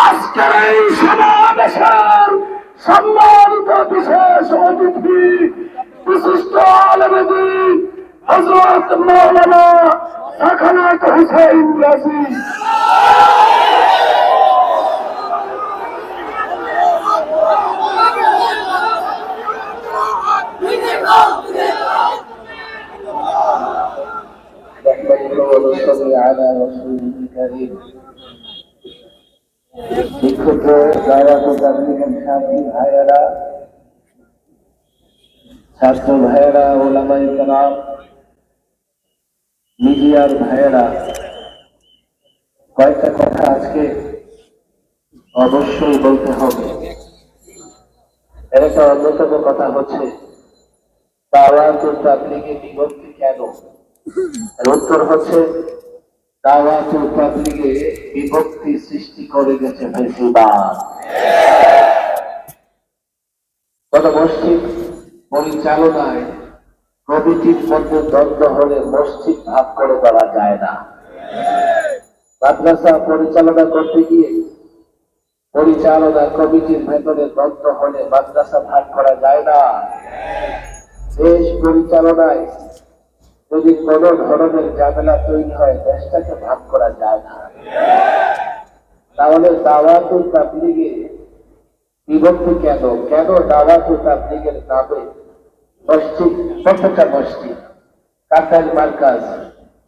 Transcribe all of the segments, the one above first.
আজকের এই সমাবেশের সম্মানিত বিশেষ অতিথি বিশিষ্ট আলমদি হজরত মৌলানা সাখানাত হুসেন রাজি نحمده ونصلي على رسوله الكريم সাথী ভাইয়েরা ছাত্র ভাইয়েরা মিডিয়ার ভাইয়েরা। কয়েকটা কথা আজকে অবশ্যই বলতে হবে। একটা অন্যতম কথা হচ্ছে দাওয়াত তাবলিগে বিভক্তি কেন? উত্তর হচ্ছে দাওয়াত ও তাবলিগে বিভক্তি সৃষ্টি করে গেছে ফেসিবাদ। গত মসজিদ পরিচালনায় কমিটির মধ্যে দ্বন্দ্ব হলে মসজিদ ভাগ করে দেওয়া যায় না। মাদ্রাসা পরিচালনা করতে গিয়ে পরিচালনা কমিটির ভেতরে দ্বন্দ্ব হলে মাদ্রাসা ভাগ করা যায় না। দেশ পরিচালনায় যদি কোন ধরনের ঝামেলা তৈরি হয়, দেশটাকে ভাগ করা যায় না। তাহলে দাওয়াতুল তাবলিগে বিভক্তি কেন? কেন দাওয়াতুল তাবলিগের নামে মসজিদ প্রত্যেকটা মসজিদ কাতার মার্কাজ,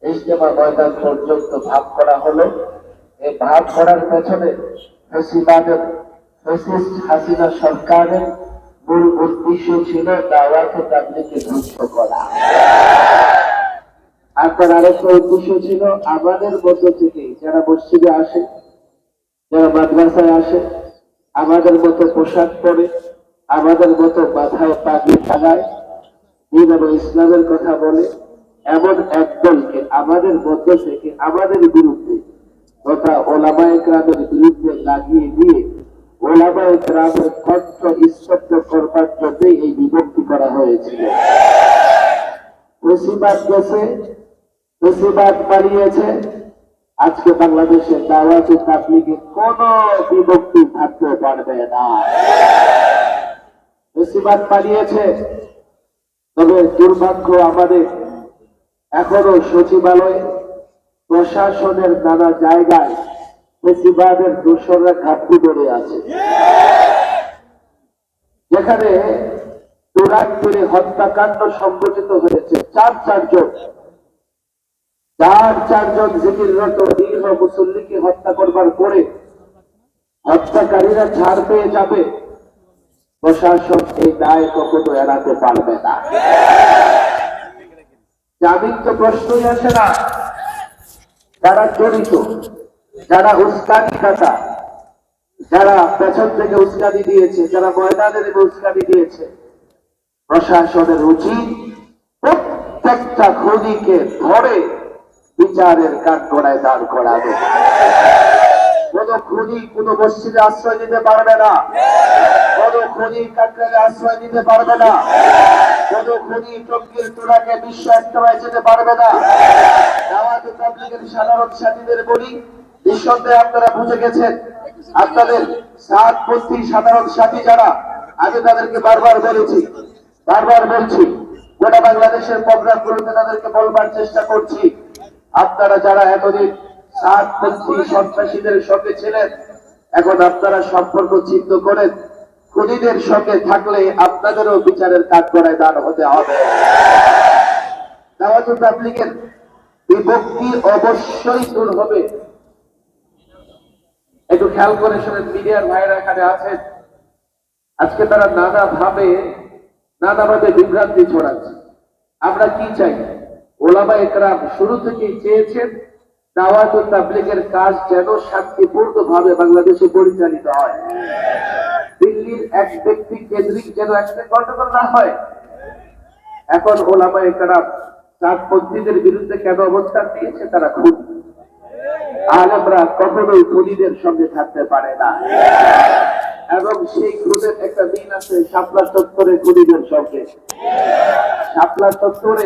ইজতেমা ময়দান পর্যন্ত ভাগ করা হলো? এই ভাগ করার পেছনে হাসিনা সরকারের মূল উদ্দেশ্য ছিল দাওয়াত তাবলিগকে ধ্বংস করা। আর তার আরেকটা উদ্দেশ্য ছিল। আমাদের মধ্য থেকে যারা মসজিদে আসে, যারা মাদ্রাসায় আসে, আমাদের মতো পোশাক পরে, আমাদের মতো মাথায় পাগড়ি লাগায় দিন এবং ইসলামের কথা বলে, এমন একদলকে আমাদের মধ্য থেকে, আমাদের বিরুদ্ধে তথা ওলামায় গ্রামের বিরুদ্ধে লাগিয়ে দিয়ে ওলামায় গ্রামের কষ্ট স্তব্ধ করবার জন্যই এই বিভক্তি করা হয়েছিল। গেছে মুসিবাদ পালিয়েছে। আজকে বাংলাদেশের দাওয়াত তাবলিগে কোন বিভক্তি থাকতে পারবে না। মুসিবাদ পালিয়েছে। তবে দুর্ভাগ্য আমাদের এখনও সচিবালয়ে প্রশাসনের নানা জায়গায় মুসিবাদের দোসররা ঘাটতি বেড়ে আছে। যেখানে দুরাত্মরে হত্যাকাণ্ড সংঘটিত হয়েছে। চার চারজন চার চারজন জিকিররত দীর্ঘ মুসল্লিকে হত্যা করবার পরে হত্যাকারীরা ছাড় পেয়ে যাবে। প্রশাসন এই দায় কখনো এড়াতে পারবে না। জামিন তো প্রশ্নই আসে না। যারা জড়িত, যারা উস্কানি দাতা, যারা পেছন থেকে উস্কানি দিয়েছে, যারা ময়দানের উস্কানি দিয়েছে, প্রশাসনের উচিত প্রত্যেকটা খুনিকে ধরে বিচারের কাঠ গড়ায় দাঁড় করাবে। কোন খুনি কোন মসজিদে আশ্রয় নিতে পারবে না। কোন খুনি কাঠকালে আশ্রয় নিতে পারবে না। কোন খুনি টঙ্গির তোরাকে বিশ্ব একটায় যেতে পারবে না। দাওয়াত তাবলীগের সাধারণ সাথীদের বলি, নিঃসন্দেহে আপনারা বুঝে গেছেন, আপনাদের সাতপন্থী সাধারণ সাথী যারা, আমি তাদেরকে বারবার বলেছি, বারবার বলছি, গোটা বাংলাদেশের প্রোগ্রামগুলোতে তাদেরকে বলবার চেষ্টা করছি। আপনারা যারা এতদিন সন্ত্রাসীদের সঙ্গে ছিলেন, এখন আপনারা সম্পর্ক চিহ্ন করেন। খুনিদের সঙ্গে থাকলে আপনাদেরও বিচারের কাজ করায় দান হতে হবে। বিভক্তি অবশ্যই দূর হবে। একটু খেয়াল করে শোনেন, মিডিয়ার ভাইরা এখানে আছেন। আজকে তারা নানা ভাবে নানা ভাবে বিভ্রান্তি ছড়াচ্ছে। আমরা কি চাই? ওলামা একরাম শুরু থেকেই চেয়েছেন দাওয়াত ও তাবলিগের কাজ যেন শান্তিপূর্ণ ভাবে বাংলাদেশে পরিচালিত হয়। দিল্লির এক ব্যক্তি কেন্দ্রিক যেন একটা গন্ডগোল না হয়। এখন ওলামা একরাম চাঁদপন্থীদের বিরুদ্ধে কেন অবস্থান নিয়েছে তারা খুব আলেমরা কখনোই খুনিদের সঙ্গে থাকতে পারে না। এবং সেই খুনের একটা দিন আছে, শাপলা চত্বরে খুনিদের সঙ্গে। শাপলা চত্বরে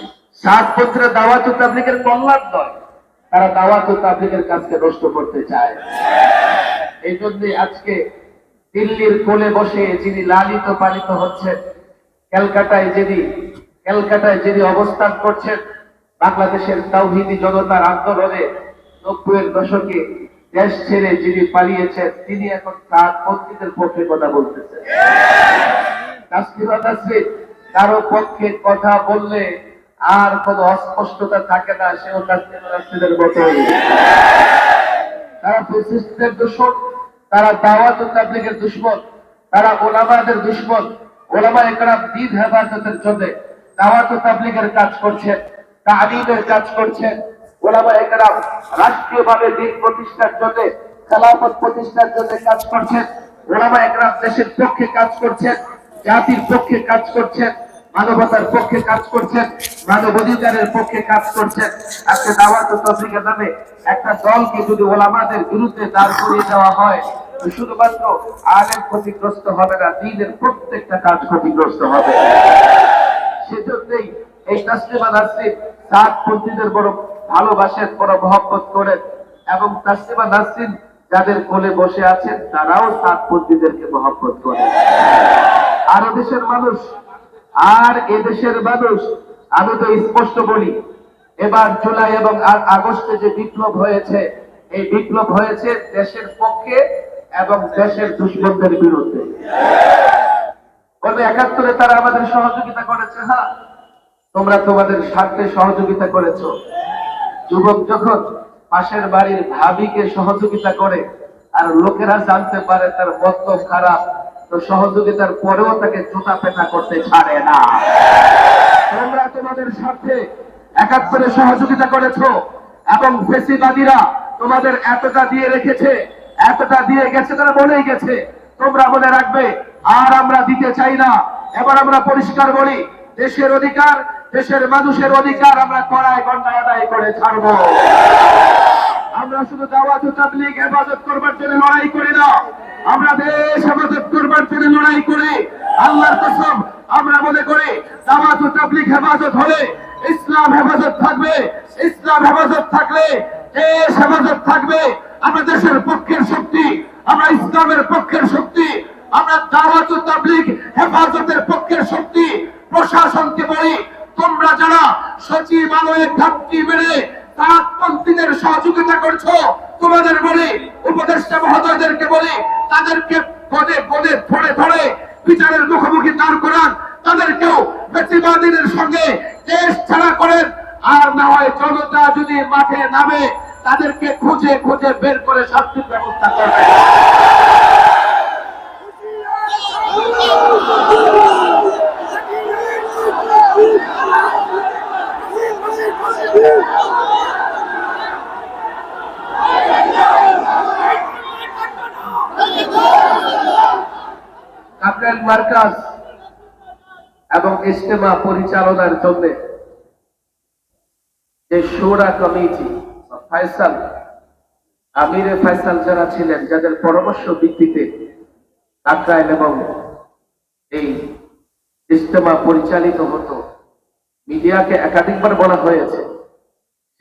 সাতপন্থীরা দাওয়াত ও তাবলিগের কল্যাণ নয়, তারা দাওয়াত ও তাবলিগের কাজকে নষ্ট করতে চায়। এই জন্য আজকে দিল্লির কোলে বসে যিনি লালিত পালিত হচ্ছেন, ক্যালকাটায় যিনি ক্যালকাটায় যিনি অবস্থান করছেন, বাংলাদেশের তাওহিদি জনতার আন্দোলনে নব্বইয়ের দশকে দেশ ছেড়ে যিনি পালিয়েছেন, তিনি এখন তার পত্নীদের পক্ষে কথা বলতেছেন। তাসলিমা কারও পক্ষে কথা বললে আর কোনো অস্পষ্টতা থাকে না, সেও নাসরিনের তারা ফেসিস্টদের দুশ্মন তারা দাওয়াত তাবলিগের দুশ্মন, তারা ওলামাদের দুশ্মন ওলামা একরাম দিন হেফাজতের জন্য দাওয়াত তাবলিগের কাজ করছে তালিমের কাজ করছে ওলামা একরাম রাষ্ট্রীয়ভাবে দিন প্রতিষ্ঠার জন্য, খেলাফত প্রতিষ্ঠার জন্য কাজ করছেন। ওলামা একরাম দেশের পক্ষে কাজ করছেন, জাতির পক্ষে কাজ করছেন। মানবতার পক্ষে কাজ করছেন মানব অধিকারের পক্ষে কাজ করছেন। আজকে দাওয়াত তবলিগের নামে একটা দলকে যদি ওলামাদের বিরুদ্ধে দাঁড় করিয়ে দেওয়া হয় শুধুমাত্র আলেম ক্ষতিগ্রস্ত হবে না, দিনের প্রত্যেকটা কাজ ক্ষতিগ্রস্ত হবে। সেজন্যই এই তাসলিমা নাসরিন সাত পন্থীদের বড় ভালোবাসেন বড় মহব্বত করেন এবং তাসলিমা নাসরিন যাদের কোলে বসে আছেন, তারাও সাত পন্থীদেরকে মহব্বত করেন। আর দেশের মানুষ আর এ দেশের মানুষ, আমি তো স্পষ্ট বলি, এবার জুলাই এবং আগস্টে যে বিপ্লব হয়েছে, এই বিপ্লব হয়েছে দেশের পক্ষে এবং দেশের দুশ্মনদের বিরুদ্ধে। গত একাত্তরে তারা আমাদের সহযোগিতা করেছে হ্যাঁ? তোমরা তোমাদের স্বার্থে সহযোগিতা করেছ। যুবক যখন পাশের বাড়ির ভাবিকে সহযোগিতা করে, আর লোকেরা জানতে পারে তার মতলব খারাপ তো সহযোগিতার পরেও তাকে জুতা পেটা করতে ছাড়ে না। তোমরা তোমাদের স্বার্থে একাত্তরে সহযোগিতা করেছ এবং ফেসিবাদীরা তোমাদের এতটা দিয়ে রেখেছে, এতটা দিয়ে গেছে তারা বলেই গেছে। তোমরা মনে রাখবে, আর আমরা দিতে চাই না। এবার আমরা পরিষ্কার বলি, দেশের অধিকার, দেশের মানুষের অধিকার আমরা কড়ায় গন্ডায় আদায় করে ছাড়বো। আমরা শুধু দাওয়াত তাবলীগ হেফাজত করবার জন্য লড়াই করি না আমরা দেশ হেফাজত করবার জন্য লড়াই করি আল্লাহর কসম, আমরা মনে করি দাওয়াত ও তাবলীগ হেফাজত হলে ইসলাম হেফাজত থাকবে, ইসলাম হেফাজত থাকলে দেশ হেফাজত থাকবে। আমরা দেশের পক্ষের শক্তি, আমরা ইসলামের পক্ষের শক্তি, আমরা দাওয়াত ও তাবলীগ হেফাজতের পক্ষের শক্তি প্রশাসনকে বলি, তোমরা যারা সচিবালয়ে ঘাটতি বেড়ে তাঁতপন্থীদের সহযোগিতা করছ তোমাদের বলি, উপদেষ্টা মহোদয়দেরকে বলি, তাদেরকে পদে পদে ধরে ধরে বিচারের মুখোমুখি দাঁড় করান। তাদেরকেও বেশিবাদীদের সঙ্গে দেশ ছাড়া করেন। আর না হয় জনতা যদি মাঠে নামে, তাদেরকে খুঁজে খুঁজে বের করে শাস্তির ব্যবস্থা করবে। মার্কাজ এবং ইজতেমা পরিচালনার জন্য যে সুরা কমিটি ফয়সাল, আমিরে ফয়সাল যারা ছিলেন, যাদের পরামর্শ ভিত্তিতে কাকরাইল এবং এই ইজতেমা পরিচালিত হতো, মিডিয়াকে একাধিকবার বলা হয়েছে,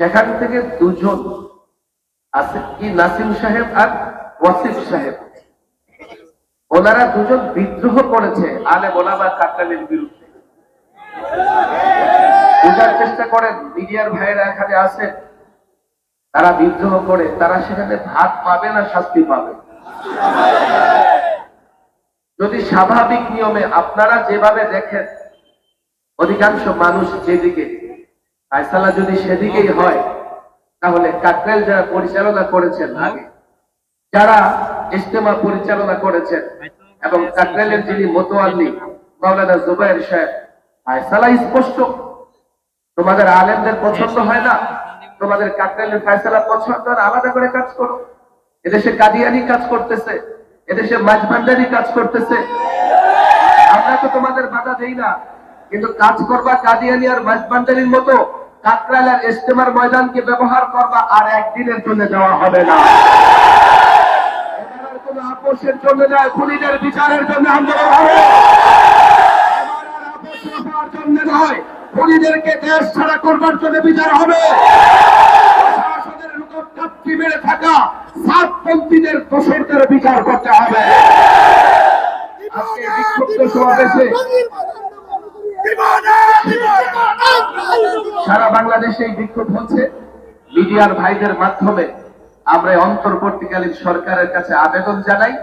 সেখান থেকে দুজন আছে কি নাসিম সাহেব আর ওয়াসিফ সাহেব। ওনারা দুজন বিদ্রোহ করেছে আলে মোলামা কাকালের বিরুদ্ধে। বোঝার চেষ্টা করেন, মিডিয়ার ভাইয়েরা এখানে আছেন। তারা বিদ্রোহ করে, তারা সেখানে ভাত পাবে না শাস্তি পাবে? যদি স্বাভাবিক নিয়মে আপনারা যেভাবে দেখেন, অধিকাংশ মানুষ যেদিকে, ফায়সালা যদি সেদিকেই হয়, তাহলে কাকরেল যারা পরিচালনা করেছেন আগে, যারা ইজতেমা পরিচালনা করেছেন এবং কাকরাইলের যিনি মোতোয়াল্লি মাওলানা জুবাইর সাহেব ফায়সালা স্পষ্ট। তোমাদের আলেমদের পছন্দ হয় না? তোমাদের কাকরাইলের ফায়সালা পছন্দ না, আলাদা করে কাজ করো। এদেশে কাদিয়ানি কাজ করতেছে এদেশে মাছ ভান্ডারি কাজ করতেছে। আমরা তো তোমাদের বাধা দেই না কিন্তু কাজ করবা কাদিয়ানি আর মাছ ভান্ডারির মতো কাকরাইল আর ইস্তেমার ময়দানকে ব্যবহার করবা আর একদিনের জন্য যাওয়া হবে না। আর আপোষের জন্য নয়, খুনিদের বিচারের জন্য আন্দোলন হবে। জন্য নয়, খুনিদেরকে দেশ ছাড়া করবার জন্য বিচার হবে। থাকা বিচার করতে হবে। সারা বাংলাদেশে এই বিক্ষোভ হচ্ছে। মিডিয়ার ভাইদের মাধ্যমে আমরা অন্তর্বর্তীকালীন সরকারের কাছে আবেদন জানাই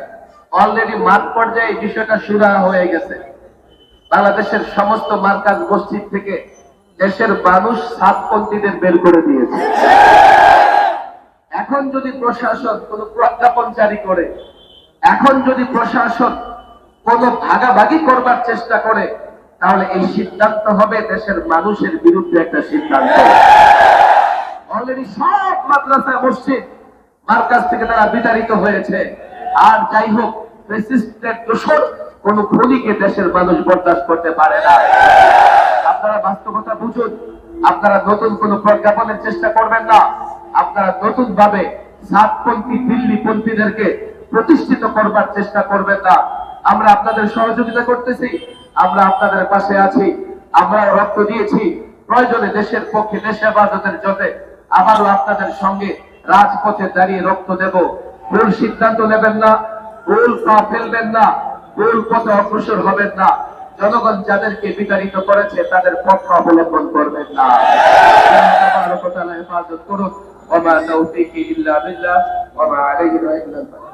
অলরেডি মাঠ পর্যায়ে এই বিষয়টা সুরা হয়ে গেছে। বাংলাদেশের সমস্ত মার্কাজ মসজিদ থেকে দেশের মানুষ সাতপন্থীদের বের করে দিয়েছে। এখন যদি প্রশাসন কোন প্রজ্ঞাপন জারি করে, এখন যদি প্রশাসন কোন ভাগাভাগি করবার চেষ্টা করে, তাহলে এই সিদ্ধান্ত হবে দেশের মানুষের বিরুদ্ধে একটা সিদ্ধান্ত। অলরেডি সব মাদ্রাসা মসজিদ মার্কাজ থেকে তারা বিতাড়িত হয়েছে। আর যাই হোক কোন খুনিকে দেশের মানুষ বরদাস্ত করতে পারে না। আপনারা বাস্তবতা বুঝুন। আপনারা নতুন কোন প্রজ্ঞাপনের চেষ্টা করবেন না। আপনারা নতুন ভাবে সাতপন্থী দিল্লি পন্থীদেরকে প্রতিষ্ঠিত করবার চেষ্টা করবেন না। আমরা আপনাদের সহযোগিতা করতেছি। আমরা আপনাদের পাশে আছি। আমরা রক্ত দিয়েছি। প্রয়োজনে দেশের পক্ষে দেশ হেফাজতের জন্য আবারও আপনাদের সঙ্গে রাজপথে দাঁড়িয়ে রক্ত দেব। ভুল সিদ্ধান্ত নেবেন না, ভুল পা ফেলবেন না, ভুল পথে অগ্রসর হবেন না। জনগণ যাদেরকে বিতাড়িত করেছে, তাদের পথ অবলম্বন করবেন না। হেফাজত করুন। وما توفيقي তাওফীকি ইল্লা وما عليه ইল্লা আল